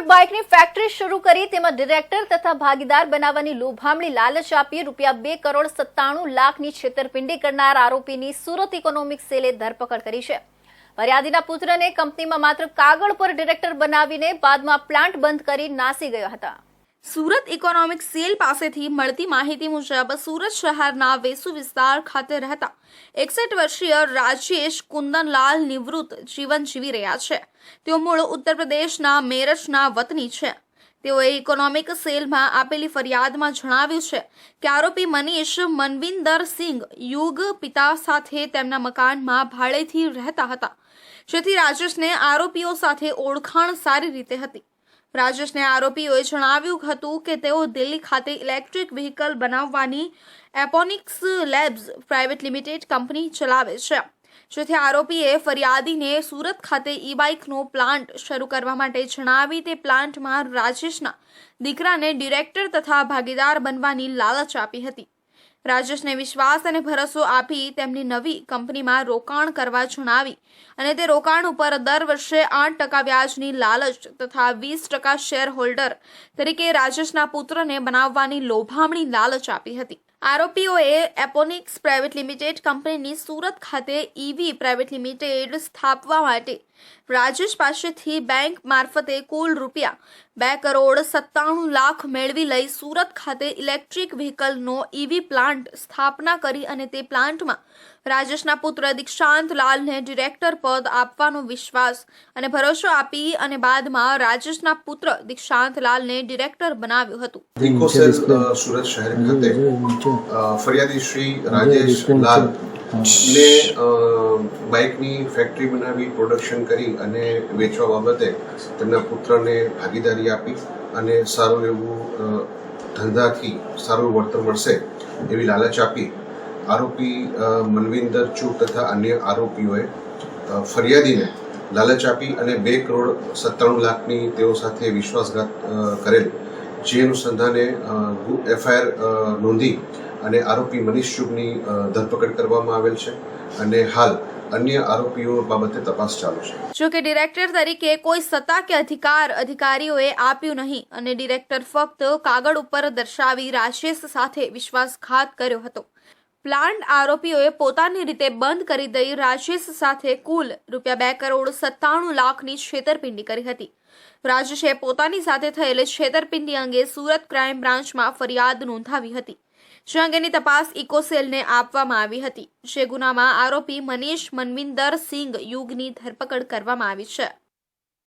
Electric બાઇકની factory શરૂ કરી તેમાં ડિરેક્ટર તથા ભાગીદાર બનાવવાની લોભામણી લાલચ આપી રૂપિયા બે કરોડ સત્તાણું લાખની છેતરપિંડી કરનાર આરોપીની સુરત ઇકોનોમિક સેલે ધરપકડ કરી છે. ફરિયાદીના પુત્રને કંપનીમાં માત્ર કાગળ પર ડિરેક્ટર બનાવીને બાદમાં પ્લાન્ટ બંધ કરી નાસી ગયા હતા. સુરત ઇકોનોમિક સેલ પાસેથી મળતી માહિતી મુજબ સુરત શહેરના વેસુ વિસ્તાર ખાતે રહેતા એકસઠ વર્ષીય રાજેશ કુંદનલાલ નિવૃત્ત જીવન જીવી રહ્યા છે. તેઓ મૂળ ઉત્તર પ્રદેશના મેરઠના વતની છે. તેઓએ ઇકોનોમિક સેલમાં આપેલી ફરિયાદમાં જણાવ્યું છે કે આરોપી મનીષ મનવિંદર સિંઘ યુગ પિતા સાથે તેમના મકાનમાં ભાડેથી રહેતા હતા, જેથી રાજેશને આરોપીઓ સાથે ઓળખાણ સારી રીતે હતી. રાજેશને આરોપીઓએ જણાવ્યું હતું કે તેઓ દિલ્હી ખાતે ઇલેક્ટ્રિક વ્હીકલ બનાવવાની Aponix labs private limited company ચલાવે છે, જેથી આરોપીએ ફરિયાદીને સુરત ખાતે ઈ બાઇકનો પ્લાન્ટ શરૂ કરવા માટે જણાવી તે પ્લાન્ટમાં રાજેશના દીકરાને ડિરેક્ટર તથા ભાગીદાર બનવાની લાલચ આપી હતી. રાજેશને વિશ્વાસ અને ભરોસો આપી તેમની નવી કંપનીમાં રોકાણ કરવા જણાવી અને તે રોકાણ ઉપર દર વર્ષે આઠ ટકા વ્યાજની લાલચ તથા વીસ ટકા શેર હોલ્ડર તરીકે રાજેશના પુત્રને બનાવવાની લોભામણી લાલચ આપી હતી. આરોપીઓએ એપોનિક્સ પ્રાઇવેટ લિમિટેડ કંપનીની સુરત ખાતે ઈવી પ્રાઇવેટ લિમિટેડ સ્થાપવા માટે રાજેશ પાસેથી બેંક મારફતે કુલ રૂપિયા બે કરોડ સત્તાણું લાખ મેળવી લઈ સુરત ખાતે ઇલેક્ટ્રિક વ્હીકલનો ઈવી પ્લાન્ટ સ્થાપના કરી અને તે પ્લાન્ટમાં રાજેશના પુત્ર દીક્ષાંત લાલને ડિરેક્ટર પદ આપવાનો વિશ્વાસ અને ભરોસો આપી અને બાદમાં રાજેશના પુત્ર દીક્ષાંત લાલને ડિરેક્ટર બનાવ્યું હતું. સુરત શહેર ખાતે. ફરિયાદી શ્રી રાજેશ લાલ. ને બાઇકની ફેક્ટરી બનાવી પ્રોડક્શન કરી અને વેચવા બાબતે તેમના પુત્રને ભાગીદારી આપી અને સારું એવું ધંધાથી સારું વળતર મળશે એવી લાલચ આપી આરોપી મનવિંદર ચૂક તથા અન્ય આરોપીઓએ ફરિયાદીને લાલચ આપી અને બે કરોડ સત્તાણું લાખની તેઓ સાથે વિશ્વાસઘાત કરેલ. જે અનુસંધાને એફઆઈઆર નોંધી અને આરોપી મનીષ ચુગની ધરપકડ કરવામાં આવેલ છે અને હાલ અન્ય આરોપીઓ બાબતે તપાસ ચાલુ છે. જો કે ડિરેક્ટર તરીકે કોઈ સત્તા કે અધિકાર અધિકારીઓએ આપ્યું નહીં અને ડિરેક્ટર ફક્ત કાગળ ઉપર દર્શાવી રાજેશ સાથે વિશ્વાસઘાત કર્યો હતો. પ્લાન્ટ આરોપીઓએ પોતાની રીતે બંધ કરી દઈ રાજેશ સાથે કુલ રૂપિયા બે કરોડ સત્તાણું લાખની છેતરપિંડી કરી હતી. રાજેશે પોતાની સાથે થયેલી છેતરપિંડી અંગે સુરત ક્રાઇમ બ્રાન્ચમાં ફરિયાદ નોંધાવી હતી. જે અંગેની તપાસ ઇકોસેલને આપવામાં આવી હતી. જે ગુનામાં આરોપી મનીષ મનવિંદર સિંઘ યુગની ધરપકડ કરવામાં આવી છે.